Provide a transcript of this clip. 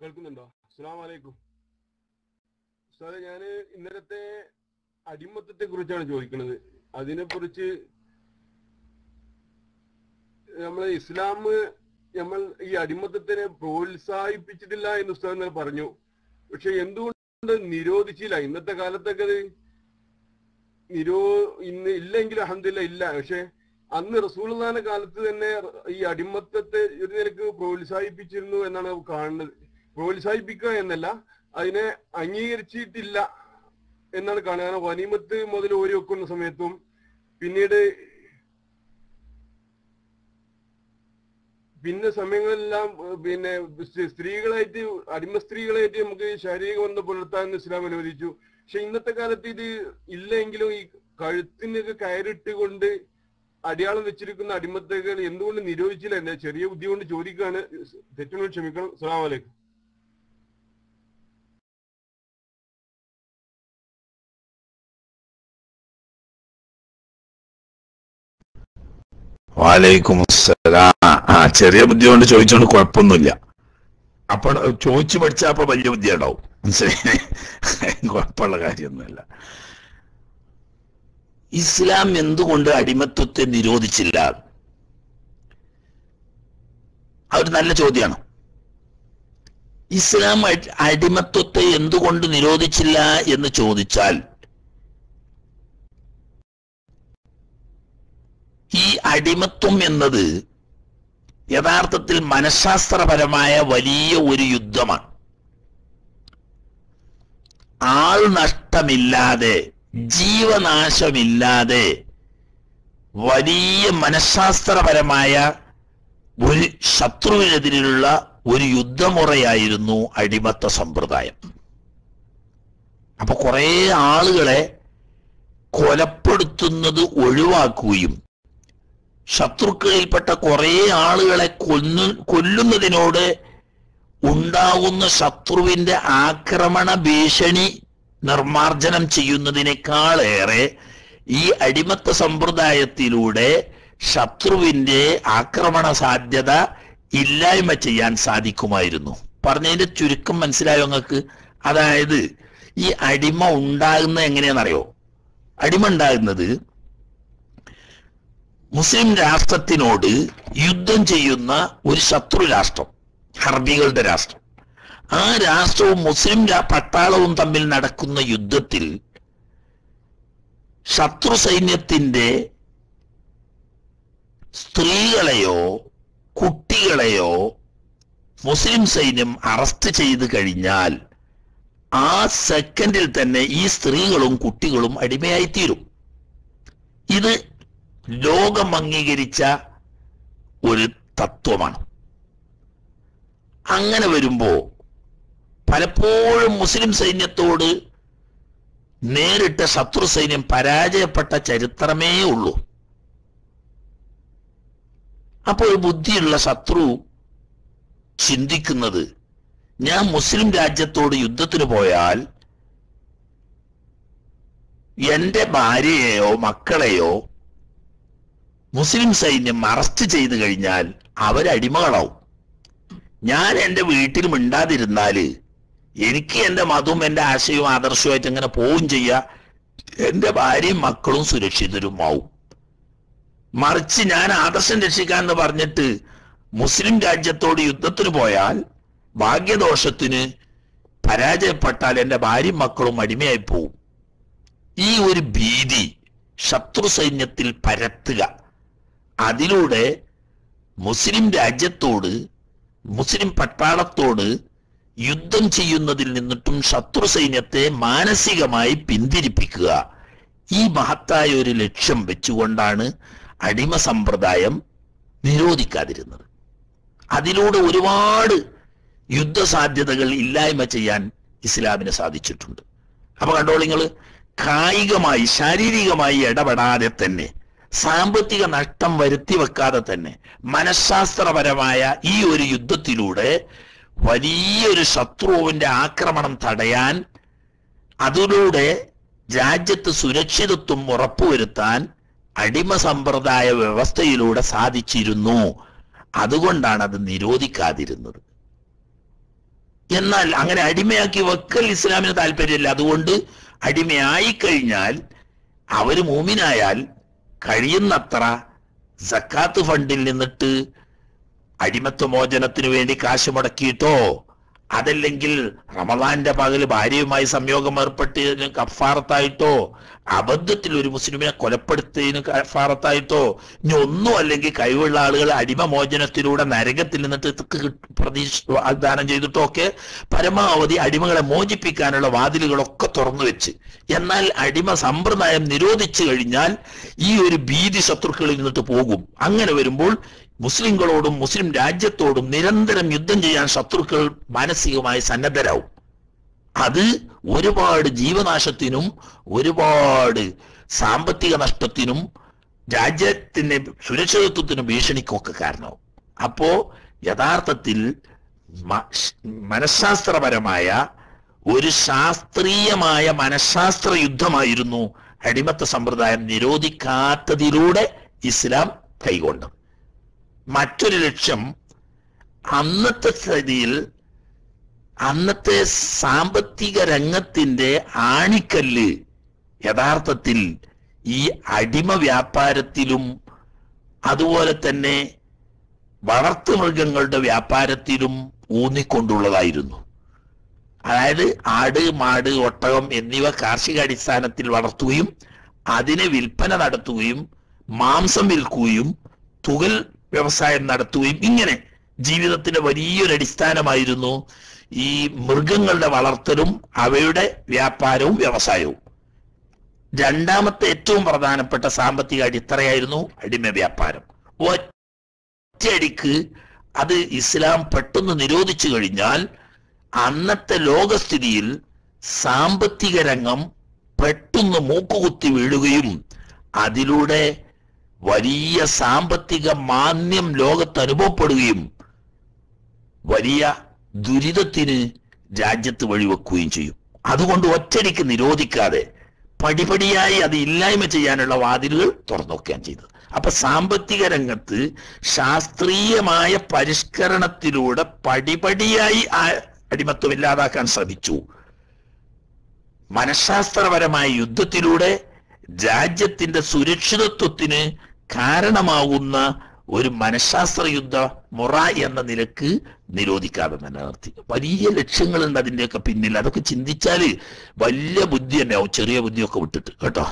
കേൾക്കുന്നുണ്ടോ? അസ്സാം വലൈക്കും ഞാൻ ഇന്നലത്തെ അടിമത്തത്തെ കുറിച്ചാണ് ചോദിക്കുന്നത് അതിനെ കുറിച്ച് നമ്മൾ ഇസ്ലാം നമ്മൾ ഈ അടിമത്തത്തിനെ പ്രോത്സാഹിപ്പിച്ചിട്ടില്ല എന്ന് ഉസ്താദ് പറഞ്ഞു. പക്ഷെ എന്തുകൊണ്ട് നിരോധിച്ചില്ല? ഇന്നത്തെ കാലത്തൊക്കെ അത് നിരോ ഇന്ന് ഇല്ലെങ്കിൽ അഹമ്മദില്ല ഇല്ല. പക്ഷെ അന്ന് റസൂൽദാന കാലത്ത് തന്നെ ഈ അടിമത്തത്തെ ഒരു നിലയ്ക്ക് പ്രോത്സാഹിപ്പിച്ചിരുന്നു എന്നാണ് കാണുന്നത്. പ്രോത്സാഹിപ്പിക്കുക എന്നല്ല അതിനെ അംഗീകരിച്ചിട്ടില്ല എന്നാണ് കാണുക. കാരണം വനീമത്ത് മുതൽ ഓരി വെക്കുന്ന സമയത്തും പിന്നീട് പിന്നെ സമയങ്ങളെല്ലാം പിന്നെ സ്ത്രീകളായിട്ട് അടിമ സ്ത്രീകളായിട്ട് നമുക്ക് ശാരീരിക ബന്ധം പുലർത്താൻ ഇസ്ലാം അനുവദിച്ചു. പക്ഷെ ഇന്നത്തെ കാലത്ത് ഇത് ഇല്ലെങ്കിലും ഈ കഴുത്തിനൊക്കെ കയറിട്ട് കൊണ്ട് അടയാളം വെച്ചിരിക്കുന്ന അടിമത്തകൾ എന്തുകൊണ്ട് നിരോധിച്ചില്ല? എന്നെ ചെറിയ ബുദ്ധി കൊണ്ട് ചോദിക്കുകയാണ്. തെറ്റുകൾ ക്ഷമിക്കണം. അസ്സലാമു വാലൈക്കും ആ ചെറിയ ബുദ്ധി കൊണ്ട് ചോദിച്ചോണ്ട് കുഴപ്പമൊന്നുമില്ല. അപ്പൊ ചോദിച്ചു പഠിച്ചാൽ അപ്പൊ വലിയ ബുദ്ധി ഉണ്ടാവും. കുഴപ്പമുള്ള കാര്യമൊന്നുമില്ല. ഇസ്ലാം എന്തുകൊണ്ട് അടിമത്വത്തെ നിരോധിച്ചില്ല? അതൊരു നല്ല ചോദ്യമാണ്. ഇസ്ലാം അടി- അടിമത്വത്തെ എന്തുകൊണ്ട് നിരോധിച്ചില്ല എന്ന് ചോദിച്ചാൽ ഈ അടിമത്വം എന്നത് യഥാർത്ഥത്തിൽ മനഃശാസ്ത്രപരമായ വലിയ ഒരു യുദ്ധമാണ്. ആൾ നഷ്ടമില്ലാതെ ജീവനാശമില്ലാതെ വലിയ മനഃശാസ്ത്രപരമായ ഒരു ശത്രുവിനെതിരെയുള്ള ഒരു യുദ്ധമുറയായിരുന്നു അടിമത്ത സമ്പ്രദായം. അപ്പൊ കുറേ ആളുകളെ കൊലപ്പെടുത്തുന്നത് ഒഴിവാക്കുകയും ശത്രുക്കളിൽപ്പെട്ട കുറേ ആളുകളെ കൊന്നു കൊല്ലുന്നതിനോട് ഉണ്ടാകുന്ന ശത്രുവിന്റെ ആക്രമണ ഭീഷണി നിർമാർജനം ചെയ്യുന്നതിനേക്കാളേറെ ഈ അടിമത്ത സമ്പ്രദായത്തിലൂടെ ശത്രുവിന്റെ ആക്രമണ സാധ്യത ഇല്ലായ്മ ചെയ്യാൻ സാധിക്കുമായിരുന്നു. പറഞ്ഞതിന്റെ ചുരുക്കം മനസ്സിലായോ നിങ്ങൾക്ക്? അതായത് ഈ അടിമ ഉണ്ടാകുന്നത് എങ്ങനെയാണെന്നറിയോ? അടിമ ഉണ്ടാകുന്നത് മുസ്ലിം രാഷ്ട്രത്തിനോട് യുദ്ധം ചെയ്യുന്ന ഒരു ശത്രു രാഷ്ട്രം ഹർബികളുടെ രാഷ്ട്രം. ആ രാഷ്ട്രവും മുസ്ലിം പട്ടാളവും തമ്മിൽ നടക്കുന്ന യുദ്ധത്തിൽ ശത്രു സൈന്യത്തിന്റെ സ്ത്രീകളെയോ കുട്ടികളെയോ മുസ്ലിം സൈന്യം അറസ്റ്റ് ചെയ്ത് കഴിഞ്ഞാൽ ആ സെക്കൻഡിൽ തന്നെ ഈ സ്ത്രീകളും കുട്ടികളും അടിമയായിത്തീരും. ഇത് ലോകം അംഗീകരിച്ച ഒരു തത്വമാണ്. അങ്ങനെ വരുമ്പോ പലപ്പോഴും മുസ്ലിം സൈന്യത്തോട് നേരിട്ട ശത്രു സൈന്യം പരാജയപ്പെട്ട ചരിത്രമേ ഉള്ളൂ. അപ്പോൾ ഒരു ബുദ്ധിയുള്ള ശത്രു ചിന്തിക്കുന്നത് ഞാൻ മുസ്ലിം രാജ്യത്തോട് യുദ്ധത്തിന് പോയാൽ എന്റെ ഭാര്യയെയോ മക്കളെയോ മുസ്ലിം സൈന്യം അറസ്റ്റ് ചെയ്തു കഴിഞ്ഞാൽ അവരടിമകളാവും ഞാൻ എന്റെ വീട്ടിൽ മിണ്ടാതിരുന്നാൽ എനിക്ക് എന്റെ മതവും എന്റെ ആശയവും ആദർശവുമായിട്ട് അങ്ങനെ പോവും ചെയ്യുക എന്റെ ഭാര്യയും മക്കളും സുരക്ഷിതരുമാവും. മറിച്ച് ഞാൻ ആദർശം രക്ഷിക്കാൻ എന്ന് പറഞ്ഞിട്ട് മുസ്ലിം രാജ്യത്തോട് യുദ്ധത്തിന് പോയാൽ ഭാഗ്യദോഷത്തിന് പരാജയപ്പെട്ടാൽ എന്റെ ഭാര്യയും മക്കളും അടിമയായി പോവും. ഈ ഒരു ഭീതി ശത്രു സൈന്യത്തിൽ പരത്തുക. അതിലൂടെ മുസ്ലിം രാജ്യത്തോട് മുസ്ലിം പട്ടാളത്തോട് യുദ്ധം ചെയ്യുന്നതിൽ നിന്നിട്ടും ശത്രു സൈന്യത്തെ മാനസികമായി പിന്തിരിപ്പിക്കുക. ഈ മഹത്തായ ഒരു ലക്ഷ്യം വെച്ചുകൊണ്ടാണ് അടിമ സമ്പ്രദായം നിരോധിക്കാതിരുന്നത്. അതിലൂടെ ഒരുപാട് യുദ്ധസാധ്യതകൾ ഇല്ലായ്മ ചെയ്യാൻ ഇസ്ലാമിന് സാധിച്ചിട്ടുണ്ട്. അപ്പൊ കണ്ടോളിങ്ങൾ കായികമായി ശാരീരികമായി ഇടപെടാതെ തന്നെ സാമ്പത്തിക നഷ്ടം വരുത്തി വെക്കാതെ തന്നെ മനഃശാസ്ത്രപരമായ ഈ ഒരു യുദ്ധത്തിലൂടെ വലിയൊരു ശത്രുവിന്റെ ആക്രമണം തടയാൻ അതിലൂടെ രാജ്യത്ത് സുരക്ഷിതത്വം ഉറപ്പുവരുത്താൻ അടിമ സമ്പ്രദായ വ്യവസ്ഥയിലൂടെ സാധിച്ചിരുന്നു. അതുകൊണ്ടാണ് അത് നിരോധിക്കാതിരുന്നത്. എന്നാൽ അങ്ങനെ അടിമയാക്കി വെക്കൽ ഇസ്ലാമിന് താല്പര്യമില്ല. അതുകൊണ്ട് അടിമയായി കഴിഞ്ഞാൽ അവർ മൂമിനായാൽ കഴിയുന്നത്ര സക്കാത്ത് ഫണ്ടിൽ നിന്നിട്ട് അടിമത്വ മോചനത്തിന് വേണ്ടി കാശ് മുടക്കിയിട്ടോ? അതല്ലെങ്കിൽ റമദാന്റെ പകൽ ഭാര്യയുമായി സംയോഗം ഏർപ്പെട്ട് കഫാറത്തായിട്ടോ? അബദ്ധത്തിൽ ഒരു മുസ്ലിമിനെ കൊലപ്പെടുത്തിയതിന് കഫാറത്തായിട്ടോ ഇനി ഒന്നും അല്ലെങ്കിൽ കഴിവുള്ള ആളുകൾ അടിമ മോചനത്തിലൂടെ നരകത്തിൽ നിന്നിട്ട് പ്രതീക്ഷ വാഗ്ദാനം ചെയ്തിട്ടോ ഒക്കെ പരമാവധി അടിമകളെ മോചിപ്പിക്കാനുള്ള വാതിലുകളൊക്കെ തുറന്നു വെച്ച്. എന്നാൽ അടിമ സമ്പ്രദായം നിരോധിച്ചു കഴിഞ്ഞാൽ ഈ ഒരു ഭീതി ശത്രുക്കളിൽ നിന്നിട്ട് പോകും. അങ്ങനെ വരുമ്പോൾ മുസ്ലിങ്ങളോടും മുസ്ലിം രാജ്യത്തോടും നിരന്തരം യുദ്ധം ചെയ്യാൻ ശത്രുക്കൾ മാനസികമായി സന്നദ്ധരാവും. അത് ഒരുപാട് ജീവനാശത്തിനും ഒരുപാട് സാമ്പത്തിക നഷ്ടത്തിനും രാജ്യത്തിന്റെ സുരക്ഷിതത്വത്തിനും ഭീഷണിക്കുമൊക്കെ കാരണവും അപ്പോ യഥാർത്ഥത്തിൽ മനഃശാസ്ത്രപരമായ ഒരു ശാസ്ത്രീയമായ മനഃശാസ്ത്ര യുദ്ധമായിരുന്നു അടിമത്ത സമ്പ്രദായം നിരോധിക്കാത്തതിലൂടെ ഇസ്ലാം കൈകൊണ്ടത്. മറ്റൊരു ലക്ഷ്യം അന്നത്തെ സ്ഥിതിയിൽ അന്നത്തെ സാമ്പത്തിക രംഗത്തിന്റെ ആണിക്കല്ല് യഥാർത്ഥത്തിൽ ഈ അടിമ വ്യാപാരത്തിലും അതുപോലെ തന്നെ വളർത്തുമൃഗങ്ങളുടെ വ്യാപാരത്തിലും ഊന്നിക്കൊണ്ടുള്ളതായിരുന്നു. അതായത് ആട് മാട് ഒട്ടകം എന്നിവ കാർഷിക അടിസ്ഥാനത്തിൽ വളർത്തുകയും അതിനെ വിൽപ്പന നടത്തുകയും മാംസം വിൽക്കുകയും തുകൽ വ്യവസായം നടത്തുകയും ഇങ്ങനെ ജീവിതത്തിന്റെ വലിയൊരു അടിസ്ഥാനമായിരുന്നു ഈ മൃഗങ്ങളുടെ വളർത്തലും അവയുടെ വ്യാപാരവും വ്യവസായവും. രണ്ടാമത്തെ ഏറ്റവും പ്രധാനപ്പെട്ട സാമ്പത്തിക അടിത്തറയായിരുന്നു അടിമ വ്യാപാരം. ഒറ്റയടിക്ക് അത് ഇസ്ലാം പെട്ടെന്ന് നിരോധിച്ചു കഴിഞ്ഞാൽ അന്നത്തെ ലോകസ്ഥിതിയിൽ സാമ്പത്തിക രംഗം പെട്ടെന്ന് മൂക്കുകുത്തി വീഴുകയും അതിലൂടെ വലിയ സാമ്പത്തിക മാന്യം ലോകത്ത് അനുഭവപ്പെടുകയും വലിയ ദുരിതത്തിന് രാജ്യത്ത് വഴിവെക്കുകയും ചെയ്യും. അതുകൊണ്ട് ഒറ്റടിക്ക് നിരോധിക്കാതെ പടിപടിയായി അത് ഇല്ലായ്മ ചെയ്യാനുള്ള വാതിലുകൾ തുറന്നു വെക്കുകയാണ് ചെയ്തത്. അപ്പൊ സാമ്പത്തിക രംഗത്ത് ശാസ്ത്രീയമായ പരിഷ്കരണത്തിലൂടെ പടിപടിയായി അടിമത്വം ഇല്ലാതാക്കാൻ ശ്രമിച്ചു. മനഃശാസ്ത്രപരമായ യുദ്ധത്തിലൂടെ രാജ്യത്തിന്റെ സുരക്ഷിതത്വത്തിന് കാരണമാകുന്ന ഒരു മനഃശാസ്ത്ര യുദ്ധ മുറ എന്ന നിലയ്ക്ക് നിരോധിക്കാതെ നിലനിർത്തി വലിയ ലക്ഷ്യങ്ങളുണ്ട് അതിന്റെയൊക്കെ പിന്നിൽ. അതൊക്കെ ചിന്തിച്ചാൽ വലിയ ബുദ്ധി തന്നെ ചെറിയ ബുദ്ധിയൊക്കെ വിട്ടിട്ട്. കേട്ടോ?